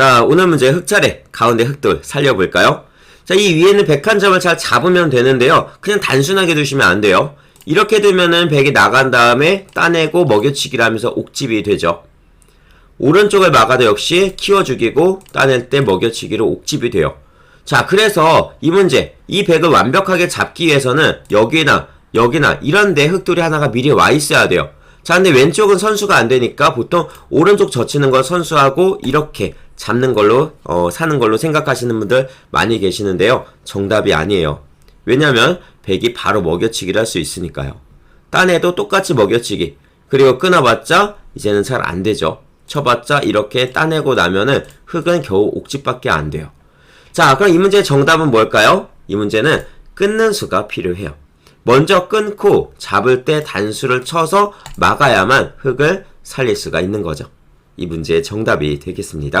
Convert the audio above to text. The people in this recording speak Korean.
자, 오늘 문제 흑차례 가운데 흑돌 살려볼까요? 자, 이 위에는 101점을 잘 잡으면 되는데요. 그냥 단순하게 두시면 안 돼요. 이렇게 두면은 100이 나간 다음에 따내고 먹여치기를 하면서 옥집이 되죠. 오른쪽을 막아도 역시 키워주기고 따낼 때 먹여치기로 옥집이 돼요. 자, 그래서 이 문제, 이 100을 완벽하게 잡기 위해서는 여기나 여기나 이런데 흑돌이 하나가 미리 와 있어야 돼요. 자, 근데 왼쪽은 선수가 안 되니까 보통 오른쪽 젖히는 걸 선수하고 이렇게 잡는 걸로 어, 사는 걸로 생각하시는 분들 많이 계시는데요. 정답이 아니에요. 왜냐면 100이 바로 먹여치기를 할 수 있으니까요. 딴에도 똑같이 먹여치기. 그리고 끊어봤자 이제는 잘 안 되죠. 쳐봤자 이렇게 따내고 나면은 흙은 겨우 옥집밖에 안 돼요. 자, 그럼 이 문제의 정답은 뭘까요? 이 문제는 끊는 수가 필요해요. 먼저 끊고 잡을 때 단수를 쳐서 막아야만 흙을 살릴 수가 있는 거죠. 이 문제의 정답이 되겠습니다.